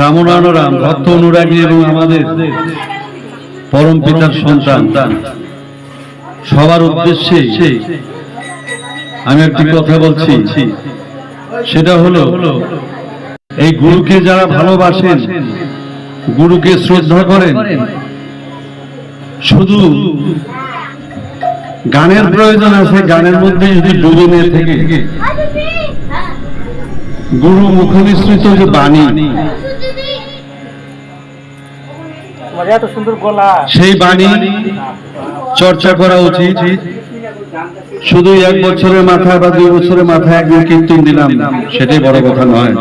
রামনারায়ণ রাম, ভক্ত অনুরাগী এবং আমাদের পরম পিতার সন্তান। সবার উদ্দেশ্যে আমি একটি কথা বলছি। সেটা হলো, এই গুরুকে যারা ভালোবাসেন, গুরুকে শ্রদ্ধা করেন শুধু গানের প্রয়োজন আছে গানের মধ্যে যদি ডুবে নিয়ে থেকে। গুরু মুখনিসৃত যে বাণী সেই বাণী চর্চা করা উচিত। শুধু এক বছরের মাথায় বা দুই বছরের মাথায় একদিন কীর্তন দিলাম সেটাই বড় কথা নয়।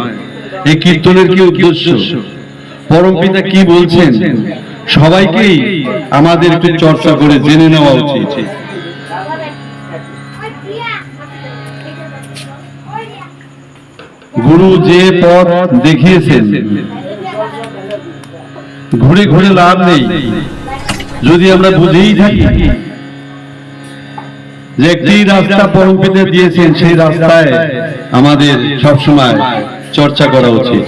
এই কীর্তনের কি উদ্দেশ্য? পরম পিতা কি বলছেন? সবাইকেই আমাদের একটু চর্চা করে জেনে নেওয়া উচিত। গুরু যে পথ দেখিয়েছেন, ঘুরে ঘুরে লাভ নেই। যদি আমরা বুঝেই থাকি যে একটি রাস্তা পরমপিতে দিয়েছেন, সেই রাস্তায় আমাদের সবসময় চর্চা করা উচিত।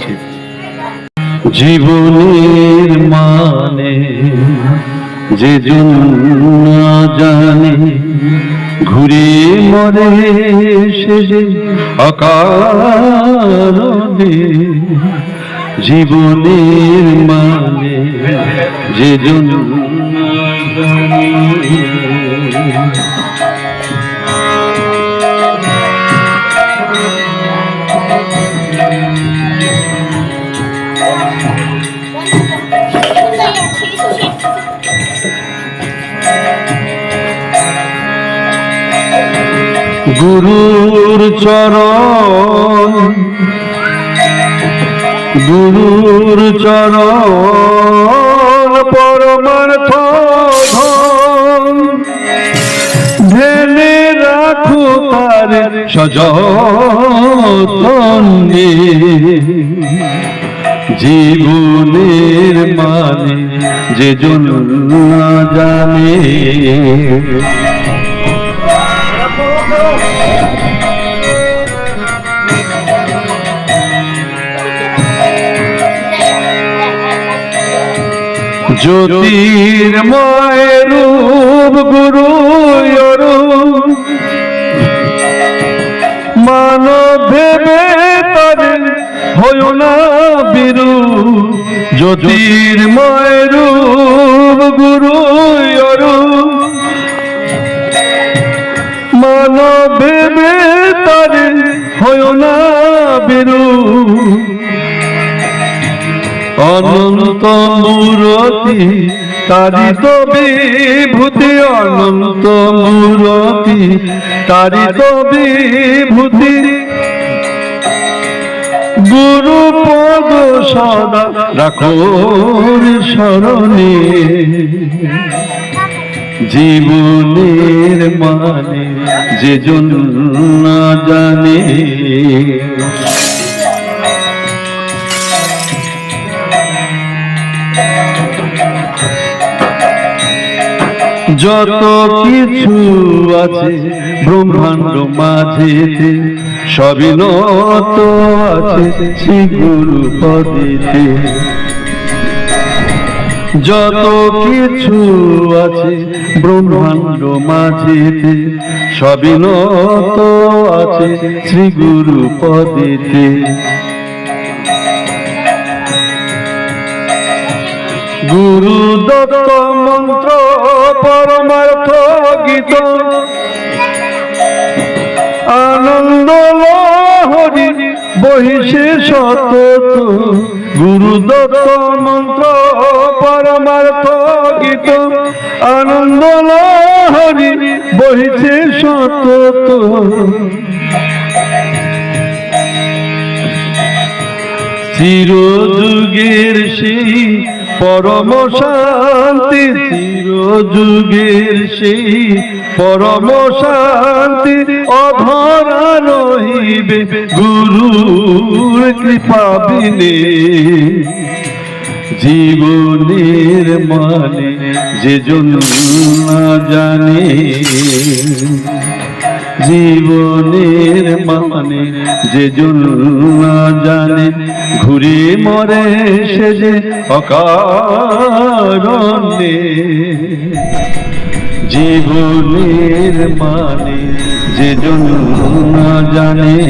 জীবনের মানে যে না জানে ঘুরে মরে সে অকারণে জীবনের মানে যে জন গুরুর চরণ গুরুর চরণ পরমার্থ ধন। ধ্যানে রাখো তার সযতনে জীবনের মানে যে জানে। জ্যোতির্ময় রূপ গুরু মানব ভেবে তাদের হয় না বিরু। জ্যোতির্ময় রূপ গুরু ভেবে হয় না বিরু। অনন্ত মূরতি, তারি তো বিভূতি অনন্ত মূরতি, তারি তো বিভূতি গুরু পদ সদা রাখো স্মরণে জীবনের মানে যে না জানে। যত কিছু আছে ব্রহ্মাণ্ড মাঝেতে, সবই নত আছে শ্রী গুরু পদেতে। যত কিছু আছে, ব্রহ্মাণ্ড মাঝেতে সবই নত আছে শ্রী গুরু পদেতে। গুরু দত্ত মন্ত্র পরমার্থ গীত। আনন্দ বহিষে সতত গুরু দত্ত মন্ত্র পরমার্থ গীত আনন্দ লহরি বহিছে সতত চিরযুগের সেই পরম শান্তি চিরযুগের সেই পরম শান্তি অভরা রহিবে গুরুর কৃপা বিনে। জীবনের মানে যে না জানে। জীবনের মানে যে না জানে। ঘুরে মরে সে যে অকারণে। জীবনের মানে যে না জানে।